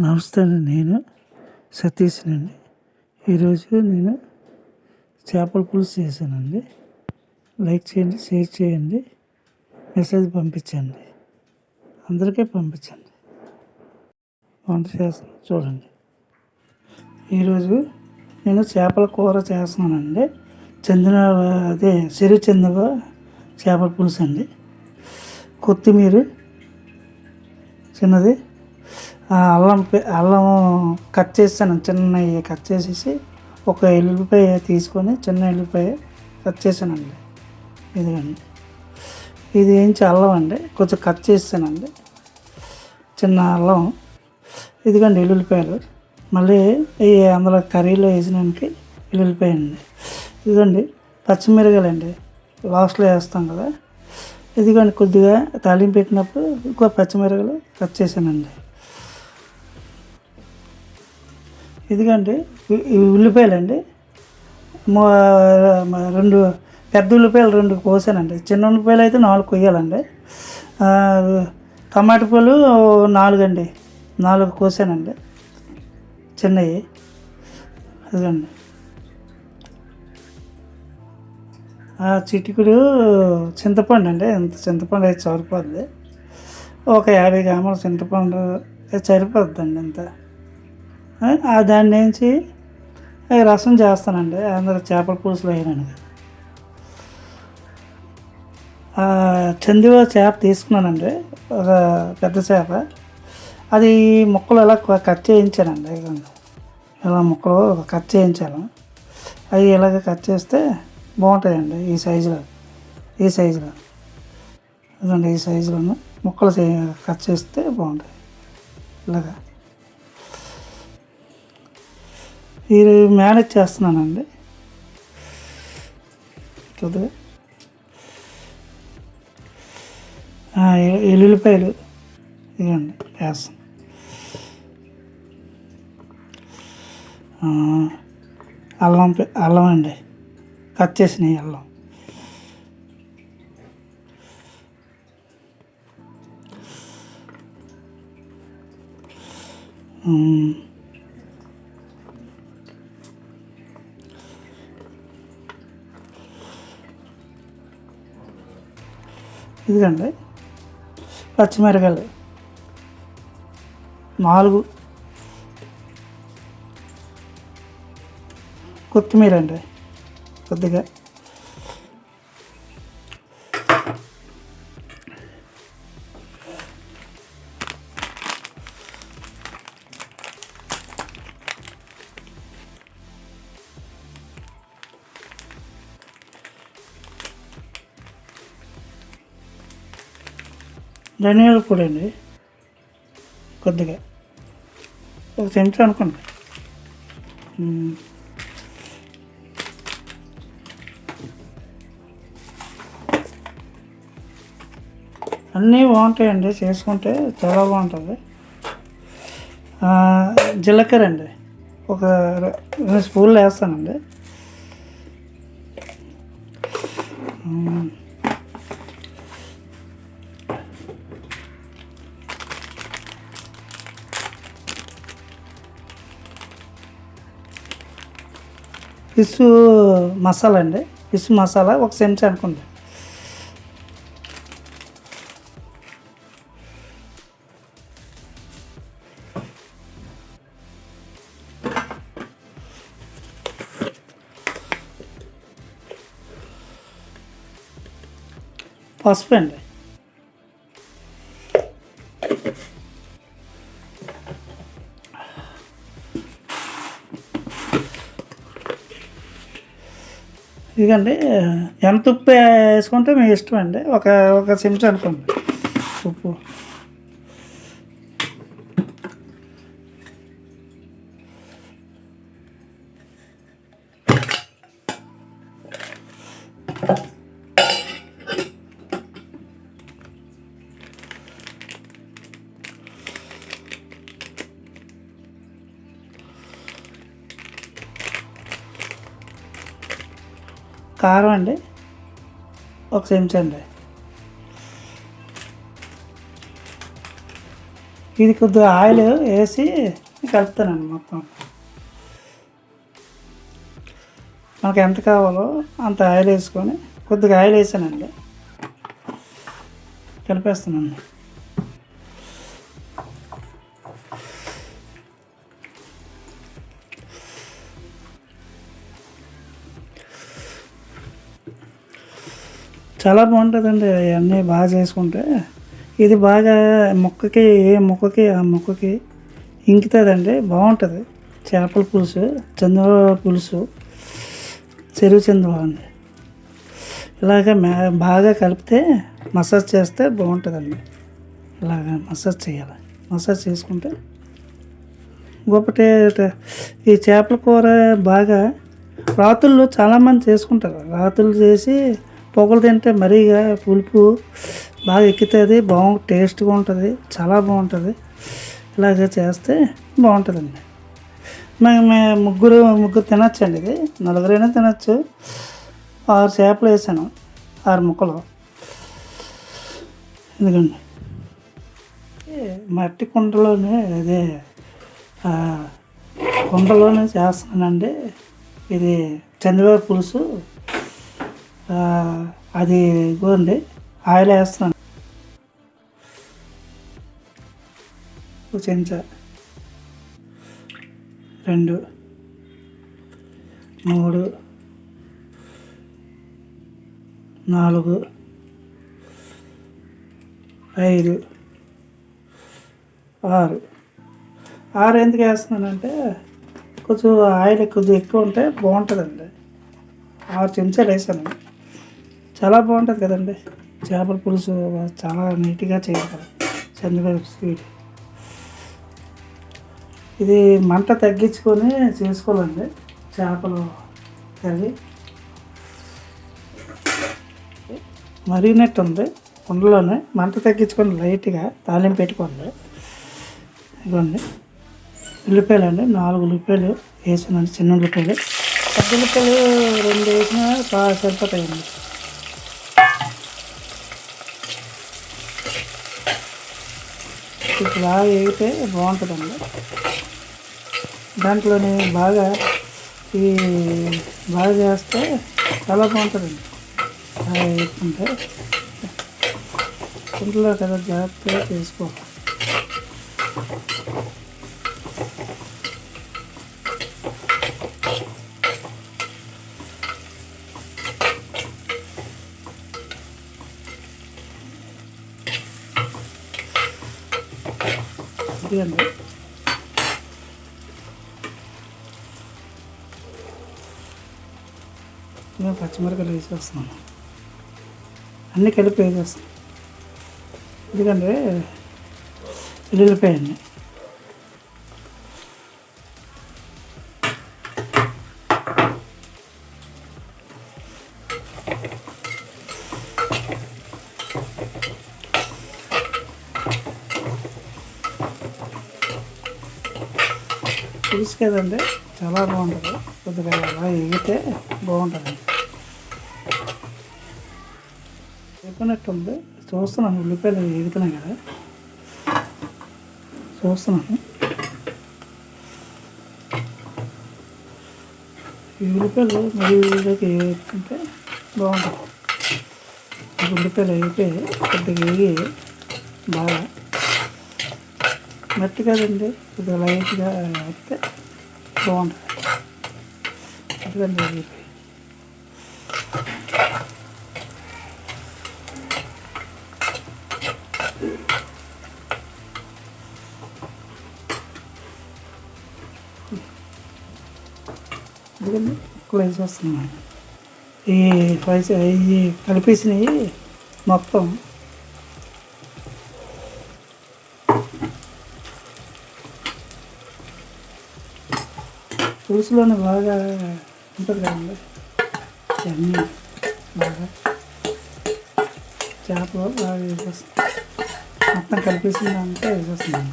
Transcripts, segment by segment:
నమస్తే అండి నేను సతీష్నండి ఈరోజు నేను చేపల పులుసు చేశానండి. లైక్ చేయండి షేర్ చేయండి మెసేజ్ పంపించండి. అందరికీ పంపించండి. వంట చేస్తాను చూడండి. ఈరోజు నేను చేపల కూర చేస్తున్నానండి. చందన అదే చెరు చందవ చేపల పులుసు అండి కొత్తిమీర చిన్నది. ఆ అల్లం అల్లం కట్ చేస్తాను చిన్న కట్ చేసేసి ఒక ఎల్లిపాయ తీసుకొని చిన్న ఎల్లిపాయ కట్ చేశానండి. ఇదిగండి. ఇది ఏంచి అల్లం అండి కొంచెం కట్ చేస్తానండి. చిన్న అల్లం. ఇదిగండి ఎల్లుల్లిపాయలు. మళ్ళీ ఈ అందులో కర్రీలో వేసినానికి ఎల్లుల్లిపాయ అండి ఇదిగోండి పచ్చిమిరకాయలండి. లాస్ట్లో వేస్తాం కదా. ఇదిగోండి కొద్దిగా తాలింపు పెట్టినప్పుడు ఇంకో పచ్చిమిరగలు కట్ చేశానండి. ఇదిగండి ఉల్లిపాయలండి. రెండు పెద్ద ఉల్లిపాయలు రెండు కోసానండి. చిన్న ఉల్లిపాయలు అయితే నాలుగు కొయ్యాలండి. ఆ, టమాటా పూలు నాలుగండి. నాలుగు కోసానండి. చిన్నవి. అదిగండి ఆ చిటికుడు చింతపండు అండి. ఎంత చింతపండు అయితే సరిపోద్ది. ఒక యాభై గ్రాముల చింతపండు అయితే సరిపోద్దండి అంత. ఆ, దాని నుంచి రసం చేస్తానండి. అందరూ చేపల పులుసులో వేయనండి చందివ చేప తీసుకున్నానండి. ఒక పెద్ద చేప. అది ముక్కలు ఎలా కట్ చేయించానండి. ఇలా ముక్కలు కట్ చేయించాను. అవి ఇలాగ కట్ చేస్తే బాగుంటాయండి ఈ సైజులో ఈ సైజులో. ఇదండి ఈ సైజులోనూ ముక్కలు కట్ చేస్తే బాగుంటాయి. ఇలాగా. ఇది మేనేజ్ చేస్తున్నానండి. కొద్దిగా ఎల్లుల్లిపాయలు. ఇవ్వండి వేస్తాను. అల్లం అల్లం అండి. కట్ చేసినాయి అల్లం ఇదిగండి. పచ్చిమిరకాయలు. నాలుగు. కొత్తిమీర అండి. కొద్దిగా. ధనియాల పొడి అండి. కొద్దిగా. ఒక చెంచా అనుకోండి. అన్నీ బాగుంటాయండి చేసుకుంటే చాలా బాగుంటుంది. జీలకర్ర అండి. ఒక రెండు స్పూన్లు వేస్తానండి. ఫిష్ మసాలా అండి. ఫిష్ మసాలా ఒక చెంచా అనుకోండి. పసుపు అండి. ఇదిగండి ఎంత ఉప్పు వేసుకుంటే మీ ఇష్టం అండి? ఒక ఒక చెంచా అనుకోండి. ఉప్పు. కారం అండి. ఒక చెంచా అండి. ఇది కొద్దిగా ఆయిల్ వేసి కలుపుతానండి మొత్తం. మనకు ఎంత కావాలో అంత ఆయిల్ వేసుకొని కొద్దిగా ఆయిల్ వేసానండి. కలిపేస్తున్నాను. చాలా బాగుంటుందండి అవన్నీ బాగా చేసుకుంటే. ఇది బాగా మొక్కకి ఏ మొక్కకి ఆ మొక్కకి ఇంకుతుందండి బాగుంటుంది. చేపల పులుసు చంద్ర పులుసు చెరువు చంద్ర అండి. ఇలాగ మే బాగా కలిపితే మసాజ్ చేస్తే బాగుంటుందండి. ఇలాగ మసాజ్ చేయాలి. మసాజ్ చేసుకుంటే ఇంకొకటి ఈ చేపల కూర బాగా రాత్రులు చాలామంది చేసుకుంటారు. రాత్రులు చేసి పొగలు తింటే మరీగా పులుపు బాగా ఎక్కుతుంది బాగు టేస్ట్గా ఉంటుంది చాలా బాగుంటుంది. ఇలాగ చేస్తే బాగుంటుందండి. మేము మే- ముగ్గురు ముగ్గురు తినచ్చండి ఇది. నలుగురైనా తినచ్చు. ఆరు చేపలు వేసాను ఆరు ముక్కలు. ఎందుకండి? మట్టి కుండలోనే అదే కుండలోనే చేస్తున్నానండి. ఇది చంద్రబాబు పులుసు. అది ఇదిగోండి ఆయిల్ వేస్తున్నాను. ఒక చెంచా. రెండు. మూడు. నాలుగు. ఐదు. ఆరు. ఆరు ఎందుకు వేస్తున్నానంటే కొంచెం ఆయిల్ కొద్దిగా ఎక్కువ ఉంటే బాగుంటుందండి. ఆరు చెంచాలు వేసాను. చాలా బాగుంటుంది కదండి. చేపల పులుసు చాలా నీట్గా చేయగలరు చంద్రబాబు స్వీట్. ఇది మంట తగ్గించుకొని చేసుకోవాలండి. చేపలు కర్రీ. మరిగినట్టు ఉంది కుండలోనే. మంట తగ్గించుకొని లైట్గా తాలింపు పెట్టుకోండి ఇదిగోండి. ఉల్లిపాయలు అండి. నాలుగు ఉల్లిపాయలు వేసినండి చిన్న ఉల్లిపాయలు. పెద్ద ఉల్లిపాయలు రెండు వేసినా బాగా సరిపోతాయండి. బాగా వేగితే బాగుంటుందండి. దాంట్లోనే బాగా ఈ బాగా చేస్తే చాలా బాగుంటుందండి. బాగా వేసుకుంటే. ఇంట్లో కదా జాగ్రత్తగా చేసుకోవాలి ఇదిగండి ఇలా పచ్చిమిరపకాయలు వేసేస్తున్నాను అన్నీ కలిపి వేసేస్తాను ఎందుకంటే వెల్లుల్లిపాయ అండి పులుసు కదండి చాలా బాగుంటుంది. కొద్దిగా అలా ఎగితే బాగుంటుంది. చెప్పినట్టు ఉంది చూస్తున్నాను ఉల్లిపాయలు ఎగుతున్నాయి కదా. చూస్తున్నాను. ఈ ఉల్లిపాయలు మరి వీళ్ళకి బాగుంటుంది. ఉల్లిపాయలు అయితే కొద్దిగా వేగి బాగా మెత్త కదండి కొద్దిగా లైట్గా వేస్తే బాగుంటుంది. ఎందుకంటే కదండి ఎందుకంటే ముక్కలు వేసేస్తున్నాను ఈ ఫ్రైస్ ఈ కలిపేసినవి మొత్తం. పులుసులోనే బాగా ఉంటుంది కదండి. ఇవన్నీ బాగా చేపలు బాగా వేసేస్తుంది మొత్తం కలిపేసిందంటే వేసేస్తున్నాను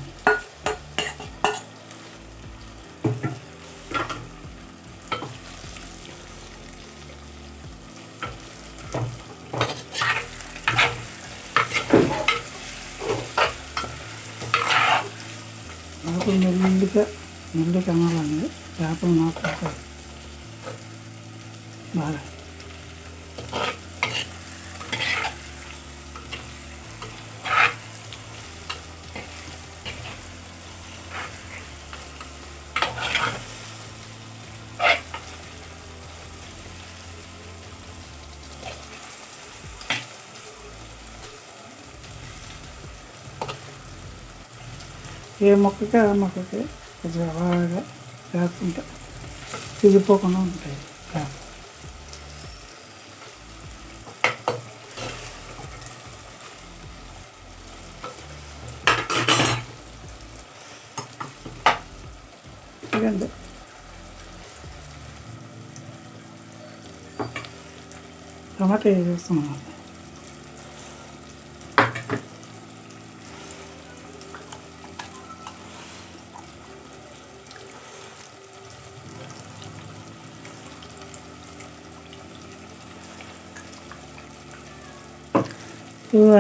చేపలు మెల్లిగా మెల్లిగా అనాలండి చేపలు మాట్లాడతాయి బాగా ఏ మొక్కకి ఆ మొక్కకి కొంచెం అలాగా వేస్తుంటే తిరిగిపోకుండా ఉంటాయి చేపలు. ఇదండి టమాటా వేసేస్తున్నాం ఓ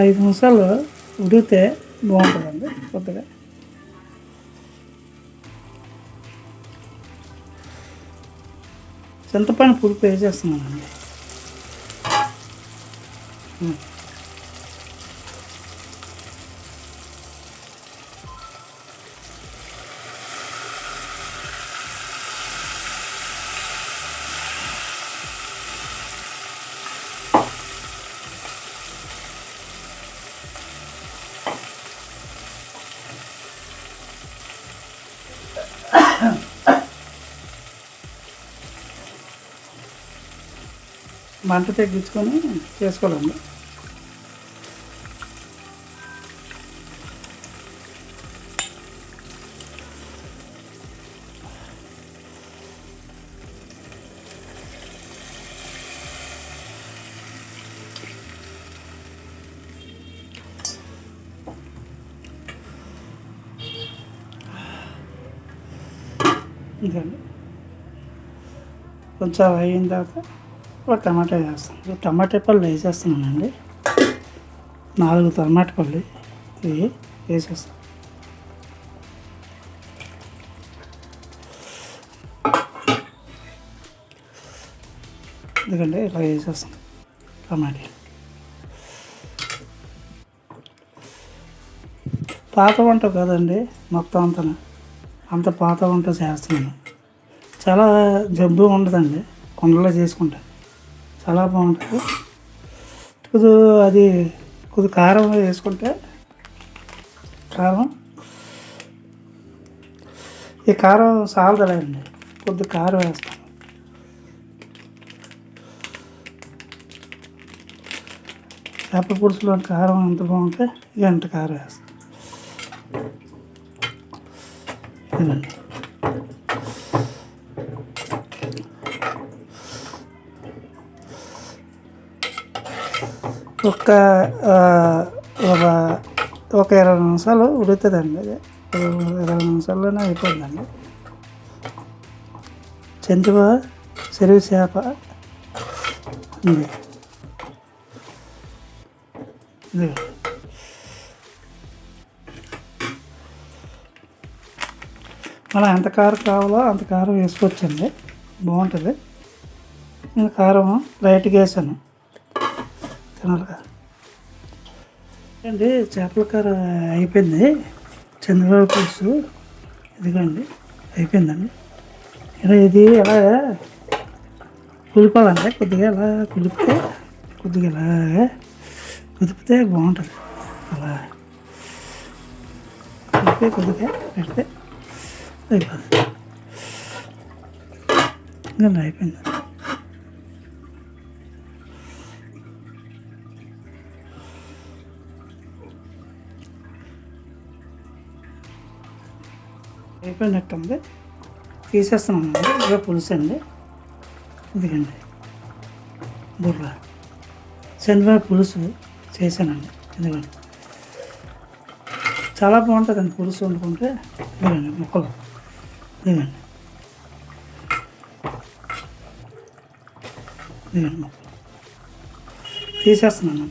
ఐదు నిమిషాలు ఉడికితే బాగుంటుందండి కొద్దిగా చింతపండు పులుపు వేసేస్తున్నానండి. మంట తగ్గించుకొని చేసుకోవాలండి. ఇదండి. కొంచెం అయిన తర్వాత ఒక టమాటా వేస్తాను టమాటా పళ్ళు వేసేస్తున్నానండి. నాలుగు టమాటా పళ్ళు ఇవి వేసేస్తాను ఎందుకంటే ఇలా వేసేస్తాం టమాటా పాత వంట కదండి మొత్తం అంతా అంత పాత వంట చేస్తున్నాను. చాలా జబ్బు ఉండదండి కొండలో చేసుకుంటాను చాలా బాగుంటుంది. కొద్దిగా అది కొద్ది కారం వేసుకుంటే కారం. ఈ కారం సాలదలేండి కొద్ది కారం వేస్తాను. చేప పులుసులో కారం ఎంత బాగుంటే గంట కారం వేస్తాను. ఇదండి ఒక ఒక ఒక ఇరవై నిమిషాలు ఉడుకుతుందండి అది. ఇరవై నిమిషాల్లోనే అయిపోతుందండి చెంతువ చెరువు చేప ఉంది. మనం ఎంత కారం కావాలో అంత కారం వేసుకోవచ్చండి. బాగుంటుంది. నేను కారం లైట్గా వేసాను తినాలిగా అండి చేపల కూర అయిపోయింది. చంద్రబాబు పులుసు. ఇదిగోండి అయిపోయిందండి. ఇలా ఇది ఎలా కులిపాలంటే కొద్దిగా ఇలా కులిపితే కొద్దిగా ఇలా కుదిపితే బాగుంటుంది. అలా కుదిపి కొద్దిగా పెడితే అయిపోతుంది. ఇంకా అయిపోయింది. అయిపోయినట్టుంది. తీసేస్తున్నాను అండి ఇదే పులుసు అండి ఇదిగండి. బుర్ర. శనగ పులుసు చేశానండి. ఇదిగోండి. చాలా బాగుంటుందండి పులుసు వండుకుంటే. ఇదిగండి ముక్కలు. ఇదిగండి. ఇదిగండి ముక్కలు. తీసేస్తున్నాను.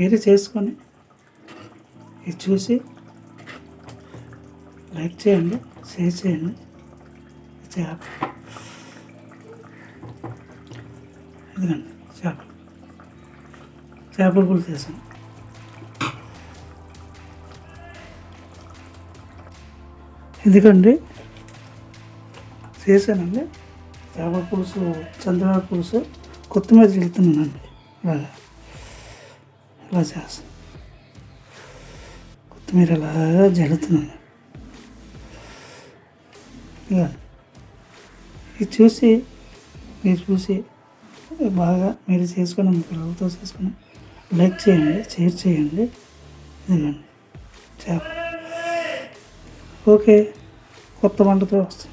మీరు చేసుకొని ఇది చూసి లైక్ చేయండి షేర్ చేయండి. చేప ఇదిగండి చేప చేపల. పులుసు చేశాను. ఎందుకండి చేశానండి. చేపల పులుసు చంద్రబాబు పులుసు. కొత్తిమీర చల్లుతున్నానండి ఇలాగా ఇలా చేస్తాను. కొత్తిమీర ఇలా జల్లుతున్నాను. ఇలా ఇది చూసి మీరు చూసి బాగా మీరు చేసుకుని మీ పిల్లలతో చేసుకుని లైక్ చేయండి షేర్ చేయండి. ఇదిగోండి చేప. ఓకే కొత్త వంటతో వస్తుంది